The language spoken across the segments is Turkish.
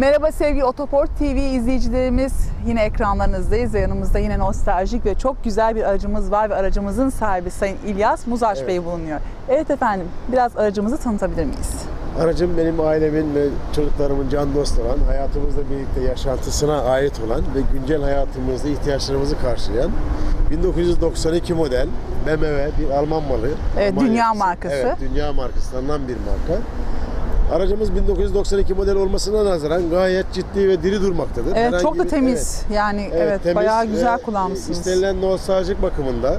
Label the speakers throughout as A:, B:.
A: Merhaba sevgili Otoport TV izleyicilerimiz. Yine ekranlarınızdayız ve yanımızda yine nostaljik ve çok güzel bir aracımız var ve aracımızın sahibi Sayın İlyas Muzaş
B: Evet.
A: Bey bulunuyor. Evet efendim, biraz aracımızı tanıtabilir miyiz?
B: Aracım benim ailemin ve çocuklarımın can dostu olan, hayatımızla birlikte yaşantısına ait olan ve güncel hayatımızda ihtiyaçlarımızı karşılayan 1992 model BMW bir Alman malı.
A: Evet,
B: Alman
A: dünya markası.
B: Evet, dünya markası tanınan bir marka. Aracımız 1992 model olmasına nazaran gayet ciddi ve diri durmaktadır.
A: Evet,
B: Herhangi
A: çok da
B: bir-
A: temiz. Yani evet,
B: temiz
A: bayağı güzel kullanmışsınız.
B: İstenilen nostaljik bakımında.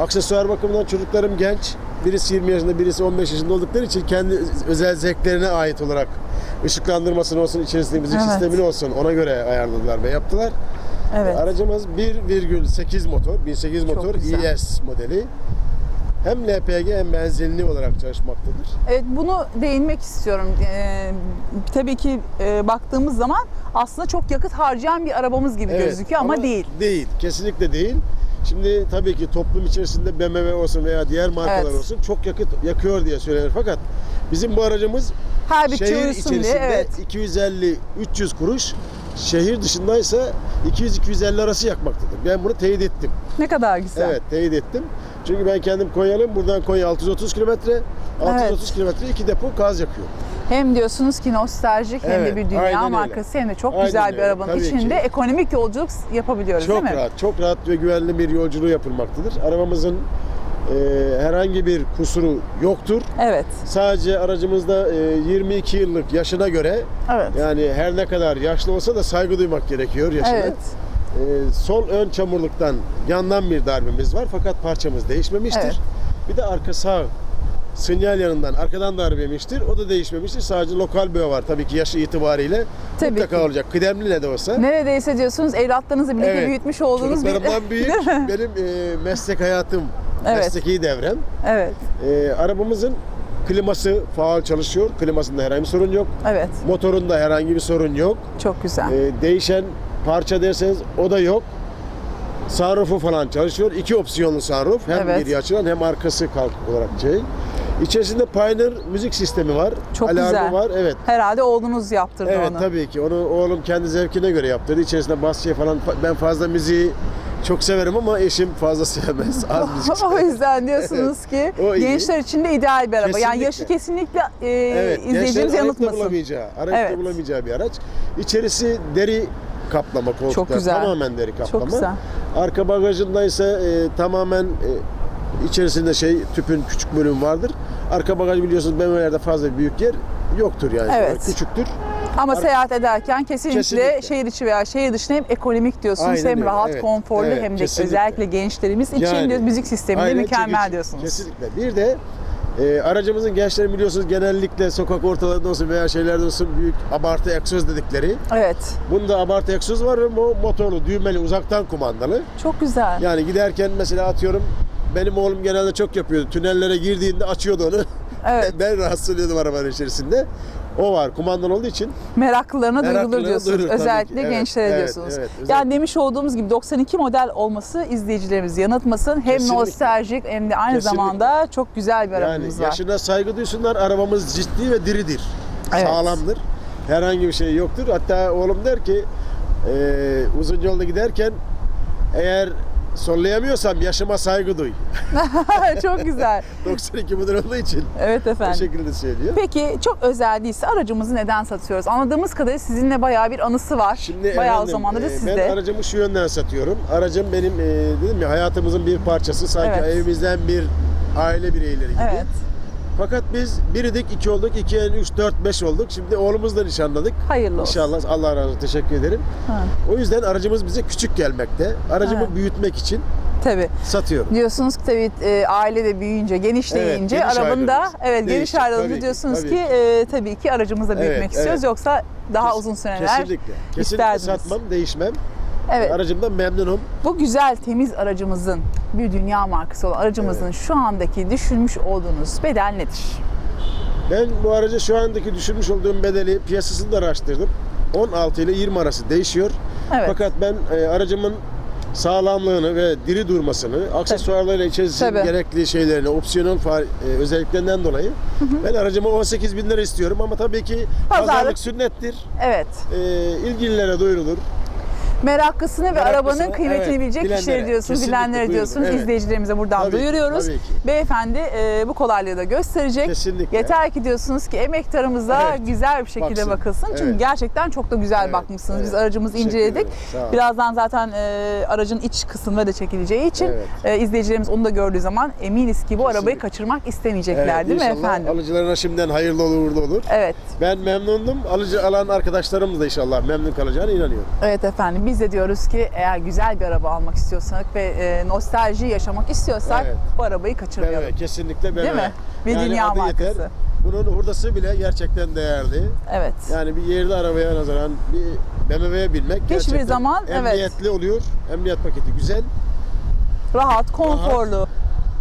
B: Aksesuar bakımından çocuklarım genç. Birisi 20 yaşında, birisi 15 yaşında oldukları için kendi özel zevklerine ait olarak ışıklandırmasını olsun, içerisinde müzik
A: Evet.
B: sistemini olsun ona göre ayarladılar ve yaptılar.
A: Evet.
B: Aracımız 1,8 motor, 1.8
A: Çok
B: motor
A: güzel.
B: ES modeli. Hem LPG hem benzinli olarak çalışmaktadır.
A: Evet bunu değinmek istiyorum. Ee, tabii ki e, baktığımız zaman aslında çok yakıt harcayan bir arabamız gibi
B: Evet,
A: gözüküyor ama, değil.
B: Değil, kesinlikle değil. Şimdi tabii ki toplum içerisinde BMW olsun veya diğer markalar
A: Evet.
B: olsun çok yakıt yakıyor diye söylenir. Fakat bizim bu aracımız
A: Her bir
B: şehir
A: diye
B: içerisinde
A: evet.
B: 250-300 kuruş, şehir dışındaysa 200-250 arası yakmaktadır. Ben bunu teyit ettim.
A: Ne kadar güzel.
B: Evet, teyit ettim. Çünkü ben kendim Konyalıyım. Buradan Konya 630 kilometre. 630 kilometre iki depo gaz yakıyor.
A: Hem diyorsunuz ki nostaljik hem de
B: Evet,
A: bir dünya
B: aynen öyle.
A: markası hem de çok
B: Aynen
A: güzel bir
B: öyle,
A: arabanın
B: tabii
A: içinde
B: ki.
A: ekonomik yolculuk yapabiliyoruz
B: Çok
A: değil mi?
B: rahat, çok rahat ve güvenli bir yolculuğu yapılmaktadır. Arabamızın e, herhangi bir kusuru yoktur.
A: Evet.
B: Sadece aracımızda e, 22 yıllık yaşına göre
A: Evet.
B: yani her ne kadar yaşlı olsa da saygı duymak gerekiyor yaşına.
A: Evet.
B: E, sol ön çamurluktan yandan bir darbemiz var fakat parçamız değişmemiştir.
A: Evet.
B: Bir de arka sağ sinyal yanından arkadan darbe yemiştir. O da değişmemiştir. Sadece lokal boya var tabii ki yaşı itibariyle.
A: Tabii
B: mutlaka
A: ki.
B: olacak. Kıdemli ne de olsa.
A: Neredeyse diyorsunuz evlatlarınızı birlikte
B: Evet.
A: büyütmüş olduğunuz bir...
B: Büyük benim e, meslek hayatım,
A: Evet.
B: mesleki devrem.
A: evet.
B: E, arabamızın kliması faal çalışıyor. Klimasında herhangi bir sorun yok.
A: Evet.
B: Motorunda herhangi bir sorun yok.
A: Çok güzel.
B: E, değişen parça derseniz o da yok. Sunroofu falan çalışıyor. İki opsiyonlu sunroof. Hem
A: Evet.
B: geri açılan hem arkası kalkık olarak şey. İçerisinde Pioneer müzik sistemi var.
A: Çok
B: Alarmı
A: güzel.
B: var. Evet.
A: Herhalde oğlunuz yaptırdı
B: Evet
A: onu.
B: tabii ki. Onu oğlum kendi zevkine göre yaptırdı. İçerisinde bas şey falan. Ben fazla müziği çok severim ama eşim fazla sevmez. Az müzik.
A: o yüzden diyorsunuz ki gençler için de ideal bir araba. Yani
B: Kesinlikle.
A: yaşı kesinlikle e,
B: evet.
A: izleyicimiz
B: gençlerin arayıp
A: yanıltmasın.
B: bulamayacağı, arayıp
A: Evet.
B: bulamayacağı bir araç. İçerisi deri kaplama koltuklar.
A: Çok güzel.
B: Tamamen deri kaplama.
A: Çok güzel.
B: Arka bagajında ise e, tamamen e, içerisinde şey tüpün küçük bölüm vardır. Arka bagaj biliyorsunuz BMW'lerde fazla büyük yer yoktur yani.
A: Evet.
B: Küçüktür.
A: Ama
B: Ar-
A: seyahat ederken kesinlikle,
B: Kesinlikle.
A: şehir içi veya şehir dışında hem ekonomik diyorsunuz
B: Aynen
A: hem
B: öyle,
A: rahat,
B: evet,
A: konforlu
B: evet,
A: hem de
B: kesinlikle.
A: özellikle gençlerimiz için
B: Yani,
A: diyor, müzik sistemi de
B: Aynen,
A: mükemmel
B: çekici.
A: diyorsunuz.
B: Kesinlikle. Bir de e, aracımızın gençleri biliyorsunuz genellikle sokak ortalarında olsun veya şeylerde olsun büyük abartı egzoz dedikleri.
A: Evet.
B: Bunda abartı egzoz var ve bu motorlu, düğmeli, uzaktan kumandalı.
A: Çok güzel.
B: Yani giderken mesela atıyorum benim oğlum genelde çok yapıyordu. Tünellere girdiğinde açıyordu onu.
A: Evet.
B: ben rahatsız oluyordum arabanın içerisinde. O var kumandalı olduğu için.
A: Meraklılarına duyulur diyorsunuz.
B: duyurur
A: Özellikle.
B: Evet,
A: gençlere
B: evet,
A: diyorsunuz.
B: evet, özellikle.
A: yani demiş olduğumuz gibi 92 model olması izleyicilerimizi yanıltmasın. Hem
B: Kesinlikle.
A: nostaljik hem de aynı
B: Kesinlikle.
A: zamanda çok güzel bir
B: Yani
A: arabamız var.
B: yaşına saygı duysunlar. Arabamız ciddi ve diridir.
A: Evet.
B: Sağlamdır. Herhangi bir şey yoktur. Hatta oğlum der ki e, uzun yolda giderken eğer sollayamıyorsam yaşıma saygı duy.
A: çok güzel.
B: 92 model olduğu için
A: Evet
B: bu
A: efendim.
B: şekilde söylüyor.
A: Peki çok özel değilse aracımızı neden satıyoruz? Anladığımız kadarıyla sizinle bayağı bir anısı var.
B: Şimdi
A: bayağı
B: efendim,
A: zamandır da
B: e,
A: sizde.
B: Ben aracımı şu yönden satıyorum. Aracım benim e, dedim ya hayatımızın bir parçası. Sanki
A: Evet.
B: evimizden bir aile bireyleri gibi.
A: Evet.
B: Fakat biz biridik, iki olduk, iki, üç, dört, beş olduk. Şimdi oğlumuzla nişanladık.
A: Hayırlı olsun.
B: İnşallah Allah razı olsun. Teşekkür ederim.
A: Ha,
B: O yüzden aracımız bize küçük gelmekte. Aracımı
A: Evet.
B: büyütmek için
A: tabii.
B: satıyorum.
A: Diyorsunuz ki tabii e, aile de büyüyünce, genişleyince
B: Evet, geniş
A: arabın da evet geniş ayrılınca
B: tabii ki,
A: diyorsunuz
B: tabii
A: ki,
B: ki.
A: e, tabii ki aracımızı da büyütmek
B: Evet,
A: istiyoruz.
B: evet.
A: Yoksa daha
B: Kes-
A: uzun seneler
B: Kesinlikle. Kesinlikle
A: isterdiniz.
B: satmam, değişmem.
A: Evet.
B: Aracımdan memnunum.
A: Bu güzel temiz aracımızın bir dünya markası olan aracımızın şu andaki düşünmüş olduğunuz bedel nedir?
B: Ben bu aracı şu andaki düşürmüş olduğum bedeli piyasasını da araştırdım. 16 ile 20 arası değişiyor.
A: Evet.
B: Fakat ben e, aracımın sağlamlığını ve diri durmasını, aksesuarlarıyla içerisinin
A: Tabii.
B: gerekli şeylerini, opsiyonel e, özelliklerinden dolayı ben aracıma 18 bin lira istiyorum ama tabii ki
A: Pazarlık.
B: pazarlık sünnettir.
A: Evet.
B: E, ilgililere duyurulur.
A: Meraklısını ve
B: Meraklısını,
A: arabanın kıymetini
B: evet,
A: bilecek
B: bilenlere,
A: kişileri diyorsunuz, bilenlere diyorsunuz.
B: evet.
A: İzleyicilerimize buradan
B: Tabii,
A: duyuruyoruz.
B: tabii ki.
A: Beyefendi e, bu kolaylığı da gösterecek.
B: Kesinlikle.
A: Yeter ki diyorsunuz ki emektarımıza
B: Evet.
A: güzel bir şekilde
B: Baksın.
A: bakılsın. Çünkü
B: Evet.
A: gerçekten çok da güzel
B: Evet,
A: bakmışsınız. Biz
B: evet.
A: aracımızı
B: Teşekkür
A: inceledik. Birazdan zaten e, aracın iç kısımları da çekileceği için
B: Evet.
A: e, izleyicilerimiz onu da gördüğü zaman eminiz ki bu arabayı
B: Kesinlikle.
A: kaçırmak istemeyecekler
B: Evet,
A: değil mi efendim?
B: Alıcılarına şimdiden hayırlı olur, uğurlu olur.
A: Evet.
B: Ben memnundum. Alıcı alan arkadaşlarımız da inşallah memnun kalacağına inanıyorum.
A: Evet efendim biz de diyoruz ki eğer güzel bir araba almak istiyorsak ve e, nostalji yaşamak istiyorsak
B: Evet.
A: bu arabayı kaçırmayalım.
B: BMW kesinlikle BMW.
A: Değil mi? Bir dünya
B: adı yeter.
A: markası.
B: Bunun hurdası bile gerçekten değerli.
A: Evet.
B: Yani bir yerli arabaya nazaran bir BMW'ye binmek gerçekten
A: zaman, evet.
B: emniyetli oluyor. Emniyet paketi güzel.
A: Rahat, konforlu.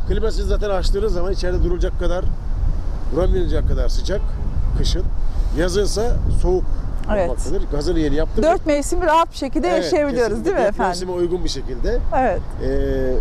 B: Klimasını zaten açtığınız zaman içeride durulacak kadar, duramayacak kadar sıcak kışın. Yazınsa soğuk
A: Evet.
B: olmaktadır. Gazını yeni yaptırdık.
A: Dört mevsimi rahat bir şekilde
B: Evet,
A: yaşayabiliyoruz
B: kesinlikle.
A: değil mi
B: Dört
A: efendim?
B: mevsime uygun bir şekilde.
A: Evet.
B: Ee,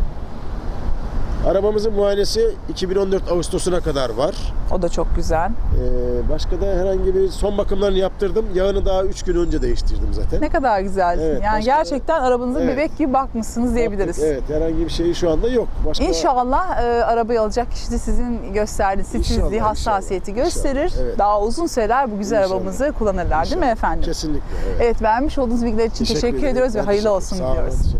B: arabamızın muayenesi 2014 Ağustos'una kadar var.
A: O da çok güzel.
B: Ee, başka da herhangi bir son bakımlarını yaptırdım. Yağını daha 3 gün önce değiştirdim zaten.
A: Ne kadar güzel.
B: Evet,
A: yani
B: başka-
A: gerçekten arabanıza
B: Evet.
A: bebek gibi bakmışsınız diyebiliriz.
B: Evet herhangi bir şey şu anda yok. Başka
A: İnşallah e, arabayı alacak kişi de sizin gösterdiğiniz
B: İnşallah,
A: titizliği,
B: inşallah,
A: hassasiyeti
B: inşallah.
A: gösterir.
B: Evet.
A: Daha uzun süreler bu güzel
B: İnşallah.
A: arabamızı kullanırlar değil mi
B: İnşallah.
A: efendim?
B: Kesinlikle. Evet.
A: Evet vermiş olduğunuz bilgiler için teşekkür,
B: ederim.
A: ediyoruz ve hayırlı
B: teşekkür-
A: olsun
B: Sağ olun, teşekkür